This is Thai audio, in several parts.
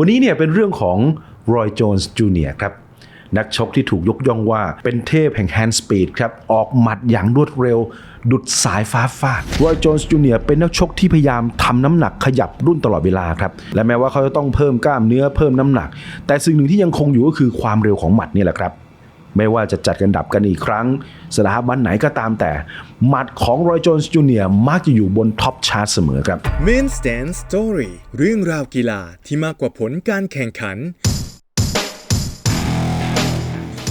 วันนี้เนี่ยเป็นเรื่องของรอยโจนส์จูเนียร์ครับ นักชกที่ถูกยกย่องว่าเป็นเทพแห่งแฮนด์สปีดครับ ออกหมัดอย่างรวดเร็ว ดุดสายฟ้าฟาดรอยโจนส์จูเนียร์เป็นนักชกที่พยายามทำน้ำหนักขยับรุ่นตลอดเวลาครับ และแม้ว่าเขาจะต้องเพิ่มกล้ามเนื้อเพิ่มน้ำหนัก แต่สิ่งหนึ่งที่ยังคงอยู่ก็คือความเร็วของหมัดนี่แหละครับ ไม่ว่าจะจัดกันดับกันอีกครั้งสถาบันไหนก็ตามแต่ หมัดของรอยโจนส์จูเนียร์มักจะอยู่บนท็อปชาร์ตเสมอครับ Main Stand Story เรื่องราวกีฬาที่มากกว่าผลการแข่งขัน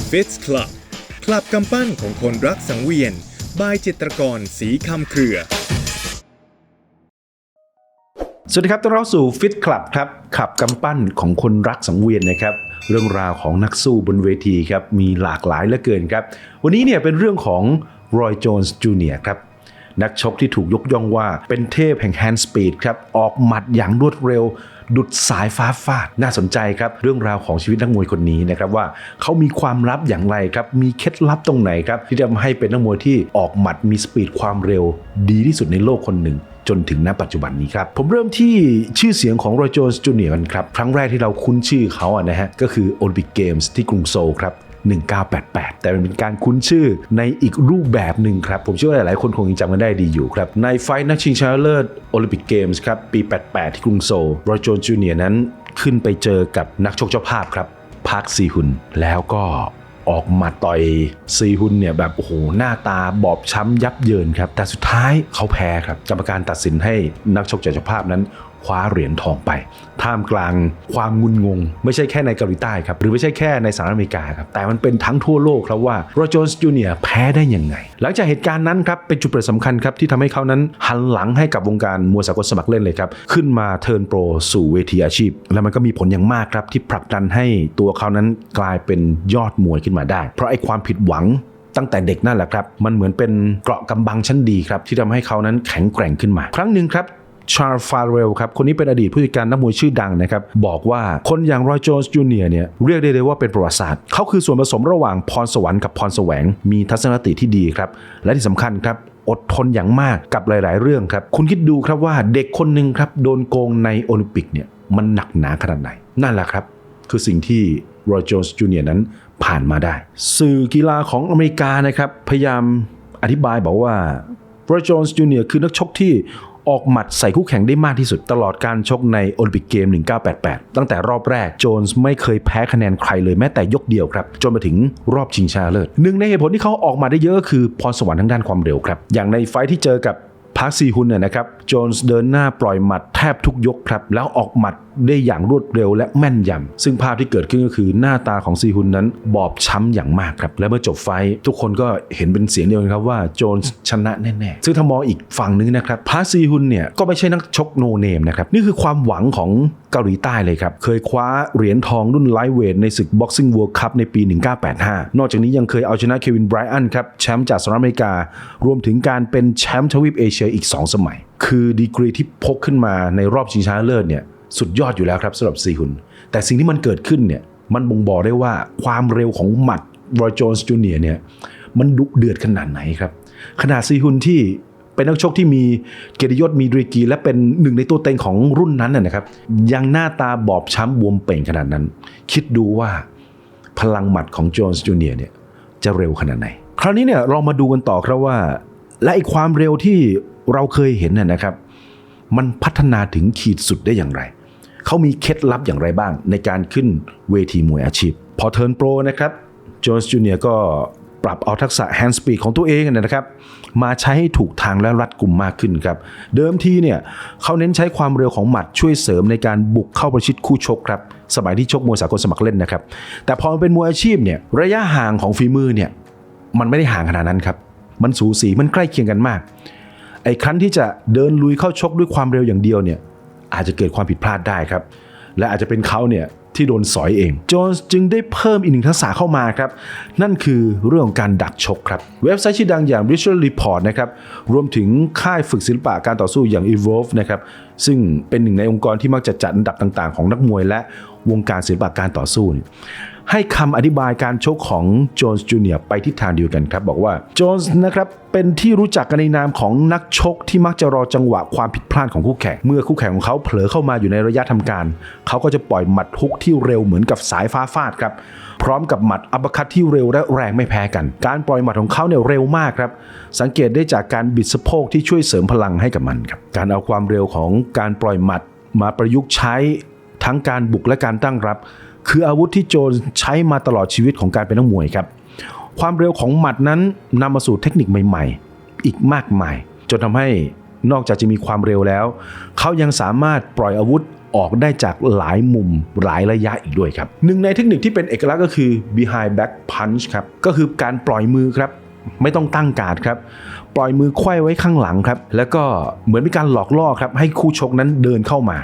Fits Club คลับกำปั้นของคนรักสังเวียน บายจิตรกรสีคำเครือ สวัสดีครับต้อนรับสู่ฟิตคลับครับขับกำปั้นของคนรักสังเวียนนะครับ เรื่องราวของนักสู้บนเวทีครับมีหลากหลายเหลือเกินครับ วันนี้เนี่ยเป็นเรื่องของรอยโจนส์จูเนียร์ครับนักชกที่ถูกยกย่องว่าเป็นเทพแห่งแฮนด์สปีดครับออกหมัดอย่างรวดเร็ว ดุดสายฟ้าฟาดน่าสนใจครับ เรื่องราวของชีวิตนักมวยคนนี้นะครับว่าเขามีความลับอย่างไรครับ มีเคล็ดลับตรงไหนครับ ที่ทำให้เป็นนักมวยที่ออกหมัดมีสปีดความเร็ว ดีที่สุดในโลกคนหนึ่งจนถึงณปัจจุบันนี้ครับ ผมเริ่มที่ชื่อเสียงของรอยโจนส์จูเนียร์กันครับ ครั้งแรกที่เราคุ้นชื่อเขาอะนะฮะ ก็คือโอลิมปิกเกมส์ที่กรุงโซลครับ 1988 แต่มันเป็นการคุ้นชื่อในอีกรูปแบบหนึ่งครับ ผมเชื่อว่าหลายๆคนคงยังจำกันได้ดีอยู่ครับ ในไฟท์นักชิงชนะเลิศโอลิมปิกเกมส์ครับ ปี 88 ที่กรุงโซลรอยโจนจูเนียร์นั้นขึ้นไปเจอกับนักชกเจ้าภาพครับพาร์คซีฮุนแล้วก็ออกมาต่อยซีฮุนเนี่ยแบบโอ้โหหน้าตาบอบช้ำยับเยินครับ แต่สุดท้ายเขาแพ้ครับ กรรมการตัดสินให้นักชกจากเจ้าภาพนั้น คว้าเหรียญทองไป ท่ามกลางความงุนงง ไม่ใช่แค่ในเกาหลีใต้ครับ หรือไม่ใช่แค่ในสหรัฐอเมริกาครับ แต่มันเป็นทั้งทั่วโลกครับว่าโรโจนส์จูเนียร์แพ้ได้ยังไง หลังจากเหตุการณ์นั้นครับ เป็นจุดเปลี่ยนสำคัญครับที่ทำให้เขานั้นหันหลังให้กับวงการมวยสากลสมัครเล่นเลยครับ ขึ้นมาเทิร์นโปรสู่เวทีอาชีพ แล้วมันก็มีผลอย่างมากครับที่ผลักดันให้ตัวเขานั้นกลายเป็นยอดมวยขึ้นมาได้ เพราะไอ้ความผิดหวังตั้งแต่เด็กนั่นแหละครับ มันเหมือนเป็นเกราะกำบังชั้นดีครับ ที่ทำให้เขานั้นแข็งแกร่งขึ้นมา ครั้งหนึ่งครับ ชาร์ลฟาเรลครับ คนนี้เป็นอดีตผู้จัดการนักมวยชื่อดังนะครับ บอกว่าคนอย่างรอยโจนส์จูเนียร์เนี่ยเรียกได้เลยว่าเป็นประวัติศาสตร์ เขาคือส่วนผสมระหว่างพรสวรรค์กับพรแสวง มีทัศนคติที่ดีครับ และที่สำคัญครับอดทนอย่างมากกับหลาย ๆ เรื่องครับ คุณคิดดูครับว่าเด็กคนหนึ่งครับโดนโกงในโอลิมปิกเนี่ยมันหนักหนาขนาดไหน นั่นแหละครับ คือสิ่งที่รอยโจนส์จูเนียร์นั้นผ่านมาได้ สื่อกีฬาของอเมริกานะครับพยายามอธิบายบอกว่าโรยจนส์จูเนียร์คือนักชกที่ ออกหมัดใส่คู่แข่งได้มากที่สุด ตลอดการชกในโอลิมปิกเกม 1988 ตั้งแต่รอบแรกโจนส์ไม่เคยแพ้คะแนนใครเลยแม้แต่ยกเดียวครับ จนมาถึงรอบชิงชนะเลิศหนึ่งในเหตุผลที่เขาออกมาได้เยอะก็คือพรสวรรค์ทางด้านความเร็วครับ อย่างในไฟที่เจอกับาร์คซีฮุนเนี่ยนะครับโจนส์เดินหน้าปล่อยหมัดแทบทุกยกครับ แล้วออกหมัดได้อย่างรวดเร็วและแม่นยำซึ่งภาพที่เกิดขึ้นก็คือหน้าตาของซีฮุนนั้นบอบช้ำอย่างมากครับ และเมื่อจบไฟทุกคนก็เห็นเป็นเสียงเดียวกันครับว่าโจนส์ชนะแน่ๆซึ่งถ้ามองอีกฝั่งนึงนะครับพาร์คซีฮุนเนี่ยก็ไม่ใช่นักชกโนเนมนะครับนี่คือความหวังของเกาหลีใต้เลยครับ เคยคว้าเหรียญทองรุ่นไลท์เวทในศึก Boxing World Cup ในปี 1985 นอกจากนี้ยังเคยเอาชนะเควินไบรอันครับแชมป์จากสหรัฐอเมริการวมถึงการเป็นแชมป์ทวีปเอเชียอีก 2 สมัย คือดีกรีที่พกขึ้นมาในรอบชิงชนะเลิศเนี่ยสุดยอดอยู่แล้วครับสำหรับซีฮุน แต่สิ่งที่มันเกิดขึ้นเนี่ยมันบ่งบอกได้ว่าความเร็วของหมัดรอยโจนส์จูเนียร์เนี่ยมันดุเดือดขนาดไหนครับ ขนาดซีฮุนที่เป็นนักชกที่มีเกียรติยศมีดรีกรีและเป็นหนึ่งในตัวเต็งของรุ่นนั้นนะครับ ยังหน้าตาบอบช้ำบวมเป่งขนาดนั้น คิดดูว่าพลังหมัดของโจนส์จูเนียร์เนี่ยจะเร็วขนาดไหน คราวนี้เนี่ยเรามาดูกันต่อครับว่า และไอความเร็วที่ เราเคยเห็นน่ะนะครับ มันพัฒนาถึงขีดสุดได้อย่างไร เขามีเคล็ดลับอย่างไรบ้าง ในการขึ้นเวทีมวยอาชีพ พอเทิร์นโปรนะครับโจนส์จูเนียร์ก็ปรับเอาทักษะแฮนด์สปีดของตัวเองนะครับ มาใช้ให้ถูกทางและรัดกลุ่มมากขึ้นครับ เดิมทีเนี่ยเขาเน้นใช้ความเร็วของหมัดช่วยเสริมในการบุกเข้าประชิดคู่ชกครับ สมัยที่ชกมวยสากลสมัครเล่นนะครับ แต่พอมันเป็นมวยอาชีพเนี่ยระยะห่างของฝีมือเนี่ยมันไม่ได้ห่างขนาดนั้นครับ มันสูสีมันใกล้เคียงกันมาก ไอ้ครั้นที่จะเดินลุยเข้าชกด้วยความเร็วอย่างเดียวเนี่ยอาจจะเกิดความผิดพลาดได้ครับ และอาจจะเป็นเขาเนี่ยที่โดนสอยเอง โจนส์จึงได้เพิ่มอีกหนึ่งทักษะเข้ามาครับ นั่นคือเรื่องของการดักชกครับ เว็บไซต์ชื่อดังอย่าง Visual Report นะครับ รวมถึงค่ายฝึกศิลปะการต่อสู้อย่าง Evolve นะครับ ซึ่งเป็นหนึ่งในองค์กรที่มักจะจัดอันดับต่างๆ ของนักมวยและวงการศิลปะการต่อสู้เนี่ย ให้คำอธิบายการชกของโจนส์จูเนียร์ไปทิศทางเดียวกันครับ บอกว่าโจนส์นะครับเป็นที่รู้จักกันในนามของนักชกที่มักจะรอจังหวะความผิดพลาดของคู่แข่ง เมื่อคู่แข่งของเขาเผลอเข้ามาอยู่ในระยะทำการ เขาก็จะปล่อยหมัดฮุกที่เร็วเหมือนกับสายฟ้าฟาดครับพร้อมกับหมัดอัปเปร์คัตที่เร็วและแรงไม่แพ้กัน การปล่อยหมัดของเขาเนี่ยเร็วมากครับ สังเกตได้จากการบิดสะโพกที่ช่วยเสริมพลังให้กับมันครับ การเอาความเร็วของการปล่อยหมัดมาประยุกต์ใช้ทั้งการบุกและการตั้งรับ คืออาวุธที่โจนใช้มาตลอดชีวิตของการเป็นนักมวยครับ ความเร็วของหมัดนั้นนำมาสู่เทคนิคใหม่ ๆ อีกมากมาย จนทำให้นอกจากจะมีความเร็วแล้ว เขายังสามารถปล่อยอาวุธออกได้จากหลายมุมหลายระยะอีกด้วยครับหนึ่งในเทคนิคที่เป็นเอกลักษณ์ก็คือ behind back punch ครับก็คือการปล่อยมือครับ ไม่ต้องตั้งการดครับ ปล่อยมือไขว้ไว้ข้างหลังครับ แล้วก็เหมือนเป็นการหลอกล่อครับ ให้คู่ชกนั้นเดินเข้ามา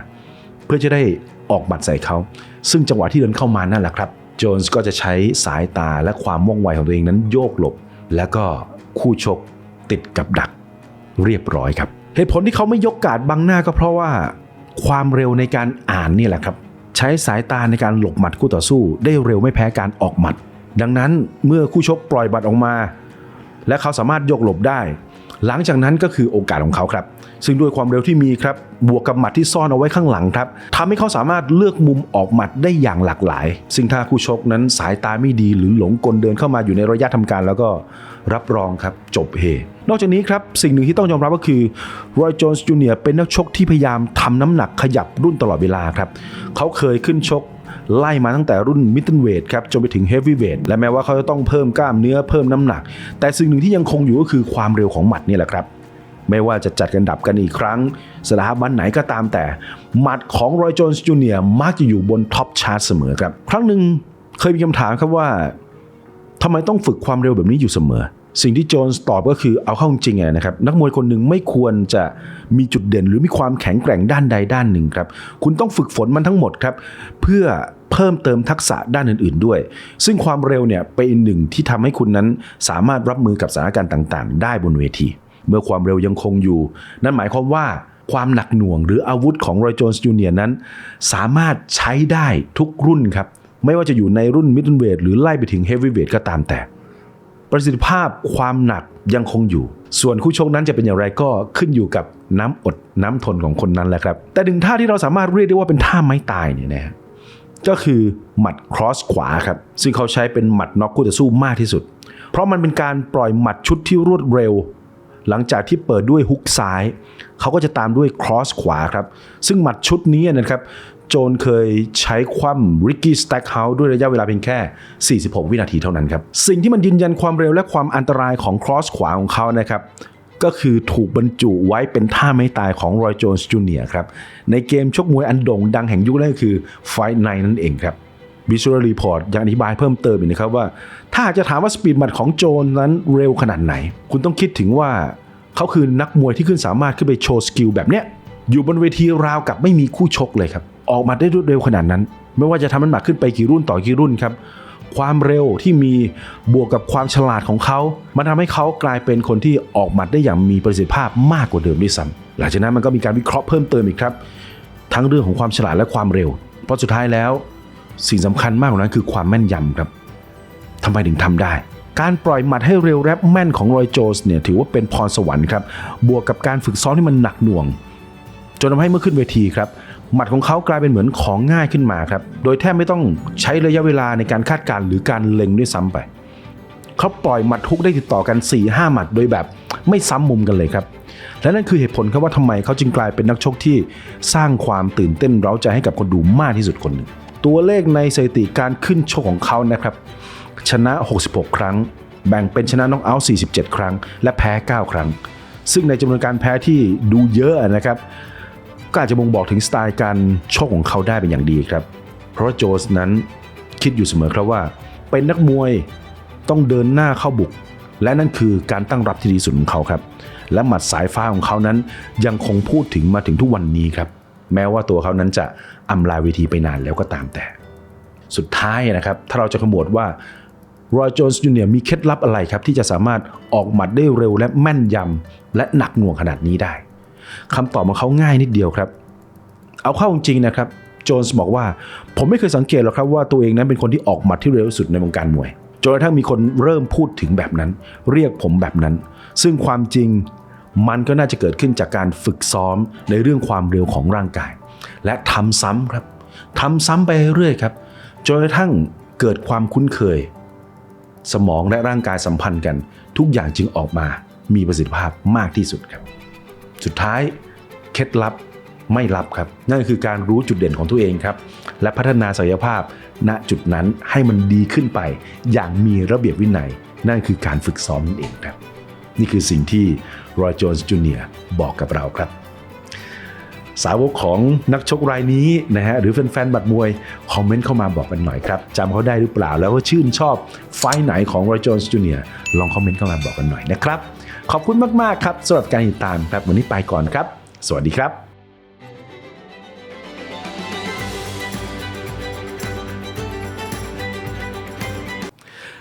เพื่อจะได้ ออกหมัดใส่เขา ซึ่งจังหวะที่เดินเข้ามานั่นแหละครับโจนส์ก็จะใช้สายตาและความว่องไวของตัวเองนั้นโยกหลบ แล้วก็คู่ชกติดกับดักเรียบร้อยครับ เหตุผลที่เขาไม่ยกการดบังหน้าก็เพราะว่าความเร็วในการอ่านนี่แหละครับ ใช้สายตาในการหลบหมัดคู่ต่อสู้ ได้เร็วไม่แพ้การออกหมัด ดังนั้นเมื่อคู่ชกปล่อยบัตรออกมา และเขาสามารถโยกหลบได้ หลังจากนั้นก็คือโอกาสของเขาครับ ซึ่งด้วยความเร็วที่มีครับบวกกับหมัดที่ซ่อนเอาไว้ข้างหลังครับทำให้เขาสามารถเลือกมุมออกหมัดได้อย่างหลากหลาย ซึ่งถ้าคู่ชกนั้นสายตาไม่ดีหรือหลงกลเดินเข้ามาอยู่ในระยะทำการ แล้วก็รับรองครับจบเฮ นอกจากนี้ครับสิ่งหนึ่งที่ต้องยอมรับก็คือรอยโจนส์จูเนียร์เป็นนักชกที่พยายามทำน้ำหนักขยับรุ่นตลอดเวลาครับเขาเคยขึ้นชกไล่มาตั้งแต่รุ่นมิดเดิลเวทครับจนไปถึงเฮฟวีเวทและแม้ว่าเขาจะต้องเพิ่มกล้ามเนื้อเพิ่มน้ำหนัก แต่สิ่งหนึ่งที่ยังคงอยู่ก็คือความเร็วของหมัดนี่แหละครับ ไม่ว่าจะจัดกันดับกันอีกครั้งสถาบันไหนก็ตามแต่ หมัดของรอยโจนส์จูเนียร์มักจะอยู่บนท็อปชาร์ตเสมอครับ ครั้งหนึ่งเคยมีคำถามครับว่าทำไมต้องฝึกความเร็วแบบนี้อยู่เสมอ สิ่งที่โจนส์ตอบก็คือเอาเข้าจริงๆนะครับ นักมวยคนหนึ่งไม่ควรจะมีจุดเด่น หรือมีความแข็งแกร่งด้านใดด้านหนึ่งครับ คุณต้องฝึกฝนมันทั้งหมดครับ เพื่อเพิ่มเติมทักษะด้านอื่นๆด้วย ซึ่งความเร็วเนี่ยเป็นหนึ่งที่ทำให้คุณนั้นสามารถรับมือกับสถานการณ์ต่าง ๆ ได้บนเวที เมื่อความเร็วยังคงอยู่ นั่นหมายความว่าความหนักหน่วงหรืออาวุธของรอยโจนส์จูเนียร์นั้น สามารถใช้ได้ทุกรุ่นครับ ไม่ว่าจะอยู่ในรุ่นมิดเดิลเวทหรือไล่ไปถึงเฮฟวีเวทก็ตามแต่ ประสิทธิภาพความหนักยังคงอยู่ ส่วนคู่ชกนั้นจะเป็นอย่างไรก็ขึ้นอยู่กับน้ำอดน้ำทนของคนนั้นแหละครับ แต่หนึ่งท่าที่เราสามารถเรียกได้ว่าเป็นท่าไม้ตายเนี่ยนะฮะก็คือหมัดครอสขวาครับซึ่งเขาใช้เป็นหมัดน็อกคู่ต่อสู้มากที่สุด เพราะมันเป็นการปล่อยหมัดชุดที่รวดเร็ว หลังจากที่เปิดด้วยฮุกซ้าย เขาก็จะตามด้วยครอสขวาครับ ซึ่งหมัดชุดนี้นะครับโจนเคยใช้คว่ำริกกี้สแต็กเฮาส์ด้วยระยะเวลาเพียงแค่ 46 วินาทีเท่านั้นครับ สิ่งที่มันยืนยันความเร็วและความอันตรายของครอสขวาของเขานะครับก็คือถูกบรรจุไว้เป็นท่าไม่ตายของรอยโจนส์จูเนียร์ครับ ในเกมชกมวยอันโด่งดังแห่งยุคนั้นก็คือไฟท์ไนนั่นเองครับ วิชวลรีพอร์ตยังอธิบายเพิ่มเติมอีกนะครับว่า ถ้าจะถามว่าสปีดมัดของโจนนั้นเร็วขนาดไหน คุณต้องคิดถึงว่าเขาคือนักมวยที่ขึ้นสามารถขึ้นไปโชว์สกิลแบบเนี้ยอยู่บนเวทีราวกับไม่มีคู่ชกเลยครับ ออกมาได้รวดเร็วขนาดนั้น ไม่ว่าจะทำน้ำหนักขึ้นไปกี่รุ่นต่อกี่รุ่นครับความเร็วที่มีบวกกับความฉลาดของเขา มันทำให้เขากลายเป็นคนที่ออกหมัดได้อย่างมีประสิทธิภาพมากกว่าเดิมด้วยซ้ำหลังจากนั้นมันก็มีการวิเคราะห์เพิ่มเติมอีกครับ ทั้งเรื่องของความฉลาดและความเร็ว เพราะสุดท้ายแล้ว สิ่งสำคัญมากกว่านั้นคือความแม่นยำครับทำไมถึงทำได้ การปล่อยหมัดให้เร็วแรปแม่นของรอยโจสเนี่ยถือว่าเป็นพรสวรรค์ครับ บวกกับการฝึกซ้อมที่มันหนักหน่วง จนทำให้เมื่อขึ้นเวทีครับหมัดของเขากลายเป็นเหมือนของง่ายขึ้นมาครับ โดยแทบไม่ต้องใช้ระยะเวลาในการคาดการ์หรือการเล็งด้วยซ้ำไป เขาปล่อยหมัดฮุกได้ติดต่อกัน 4-5หมัดโดยแบบไม่ซ้ำมุมกันเลยครับ และนั่นคือเหตุผลครับว่าทำไมเขาจึงกลายเป็นนักชกที่สร้างความตื่นเต้นเร้าใจให้กับคนดูมากที่สุดคนหนึ่ง ตัวเลขในสถิติการขึ้นชกของเขานะครับ ชนะ 66 ครั้ง แบ่งเป็นชนะน็อกเอาท์47 ครั้ง และแพ้ 9 ครั้ง ซึ่งในจำนวนการแพ้ที่ดูเยอะนะครับ ก็อาจจะบ่งบอกถึงสไตล์การชกของเขาได้เป็นอย่างดีครับ เพราะโจสนั้นคิดอยู่เสมอครับว่า เป็นนักมวยต้องเดินหน้าเข้าบุก และนั่นคือการตั้งรับที่ดีสุดของเขาครับ และหมัดสายฟ้าของเขานั้นยังคงพูดถึงมาถึงทุกวันนี้ครับ แม้ว่าตัวเขานั้นจะอำลาเวทีไปนานแล้วก็ตามแต่ สุดท้ายนะครับ ถ้าเราจะขมวดว่ารอยโจนส์จูเนียมีเคล็ดลับอะไรครับ ที่จะสามารถออกหมัดได้เร็วและแม่นยำและหนักหน่วงขนาดนี้ได้คำตอบของเขาง่ายนิดเดียวครับ เอาเข้าจริงนะครับโจโจนส์บอกว่า ผมไม่เคยสังเกตหรอกครับว่าตัวเองนั้นเป็นคนที่ออกหมัดที่เร็วที่สุดในวงการมวยจนกระทั่งมีคนเริ่มพูดถึงแบบนั้น เรียกผมแบบนั้น ซึ่งความจริง มันก็น่าจะเกิดขึ้นจากการฝึกซ้อมในเรื่องความเร็วของร่างกาย และทำซ้ำครับทำซ้ำไปเรื่อยครับจนกระทั่งเกิดความคุ้นเคย สมองและร่างกายสัมพันธ์กัน ทุกอย่างจึงออกมามีประสิทธิภาพมากที่สุดครับ สุดท้ายเคล็ดลับไม่ลับครับ นั่นคือการรู้จุดเด่นของตัวเองครับ และพัฒนาศักยภาพ ณจุดนั้นให้มันดีขึ้นไป อย่างมีระเบียบวินัย นั่นคือการฝึกซ้อมนั่นเองครับ นี่คือสิ่งที่รอยโจนส์จูเนียบอกกับเราครับ สาวกของนักชกรายนี้นะฮะหรือแฟนๆบัตรมวย คอมเมนต์เข้ามาบอกกันหน่อยครับจำเขาได้หรือเปล่าแล้วว่าชื่นชอบไฟไหนของรอยโจนส์จูเนียลองคอมเมนต์เข้ามาบอกกันหน่อยนะครับ ขอบคุณมากๆครับสำหรับการติดตามครับวันนี้ไปก่อนครับ สวัสดีครับ